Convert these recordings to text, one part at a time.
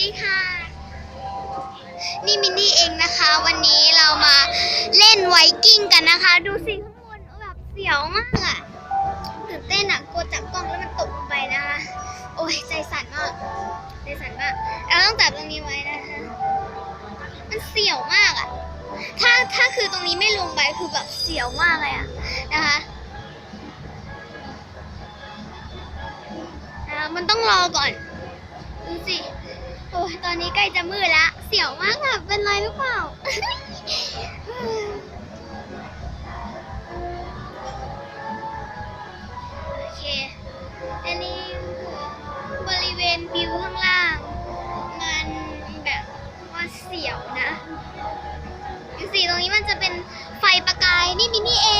ดีค่ะ นี่มินนี่เองนะคะ วันนี้เรามาเล่นไวกิ้งกันนะคะ ดูสิข้างบนแบบเสียวมากอะตื่นเต้นอะกลัวจับกล้องแล้วมันตกลงไปนะคะ โอ้ยใจสั่นมากใจสั่นมากเราต้องจับตรงนี้ไว้นะคะมันเสียวมากอะถ้าถ้าคือตรงนี้ไม่ลงไปคือแบบเสียวมากเลยอะนะคะนะคะมันต้องรอก่อน ดูสิ โอ้ยตอนนี้ใกล้จะมืดละเสียวมากค่ะ เป็นไรหรือเปล่า โอเค อันนี้บริเวณวิวข้างล่าง มันแบบว่าเสียวนะสิตรงนี้มันจะเป็นไฟประกายนี่มินี่เอง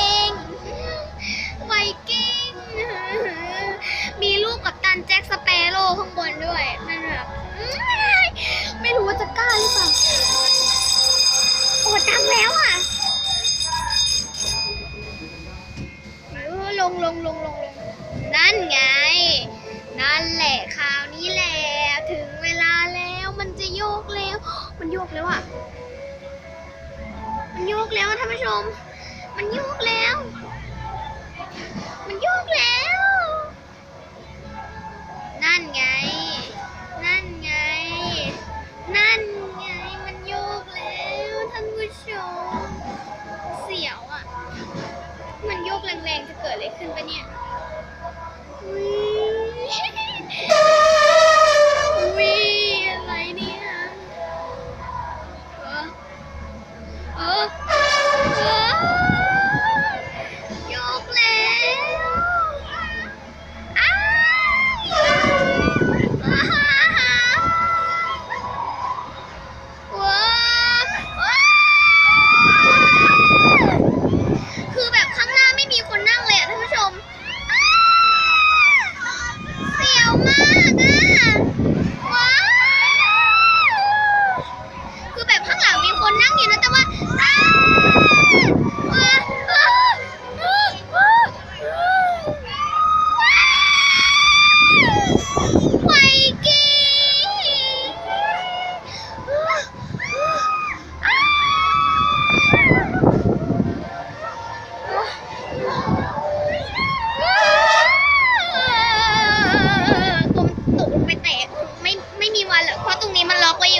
กแล้วอะ มันโยกแล้วท่านผู้ชม มันโยกแล้ว มันโยกแล้ว นั่นไง นั่นไง นั่นไง มันโยกแล้วท่านผู้ชม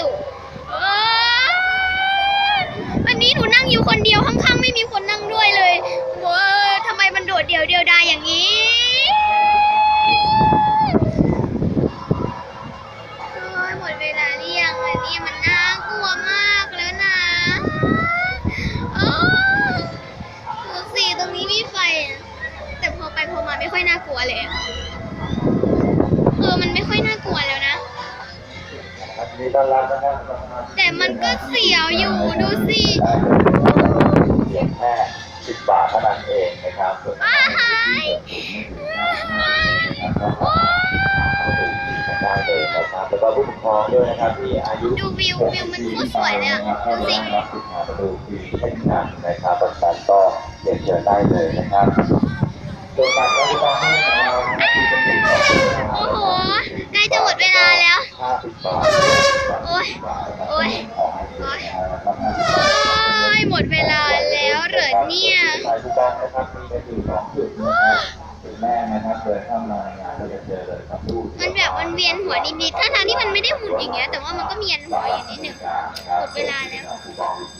วอวันนี้หนูนั่งอยู่คนเดียวข้างๆ ไม่มีคนนั่งด้วยเลยเว้ยทำไมมันโดดเดี่ยวเดียวดายอย่างนี้ แต่มันก็เสียวอยู่ดูสิเพียงแค่สิบบาทเท่านั้นเองนะครับส่วนว้ายได้เลยนะครับแล้วก็ผู้ปกครองด้วยนะครับที่อายุดูวิววิวมันโคตรสวยเลยอะดูสิรับสิทธิ์มาประตูฟรีเช่นกันนะครับประชาชนก็เรียนเชิญได้เลยนะครับ ส่วนการบริการของเราครับที่เป็นอยู่ของโอ้โห ใกล้จะหมดเวลาแล้ว โอ้ยโอ้ยโอ้ยโอ้ยหมดเวลาแล้วเหรอเนี่ยไปทุกบ้านนะครับมีกันอยู่สองจุดแม่นะครับเดินเข้ามางานก็จะเจอเลยครับลูกมันแบบมันเวียนหัวนิดๆถ้าทางที่มันไม่ได้หมุนอย่างเงี้ย แต่ว่ามันก็เวียนหัวอยู่นิดหนึ่งหมดเวลาแล้วห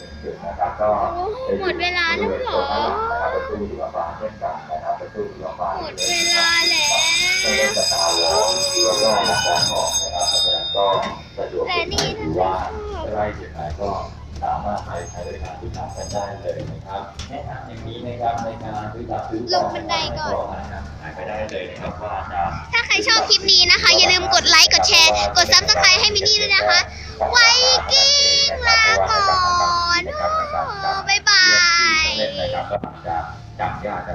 นึ่งจุดนะครับก็โอ้หมดเวลาแล้วเหรอ ประตูที่ว่าบานเช่นกันนะครับปหมดเวลาแล้วก็เริ่มจากการแล้วก็มาการออกนะครับเพราะฉะนั้นก็สะดวกแต่นี่ท่านผู้ชว่าใกล้จุดไหนก็สามารถไปใช้บริการที่ทำกันได้เลยนะครับแนะนำอย่างนี้นะครับในการซื้อจับซื้อลงบันไดก่อนหายไปได้เลยนะครับว่าจะถ้าใครชอบคลิปนี้นะคะ อย่าลืมกดไลค์กดแชร์ กดซับสไครต์ให้มินนี่ด้วยนะคะ ไวกิ้งลาก่อนบ๊ายบาย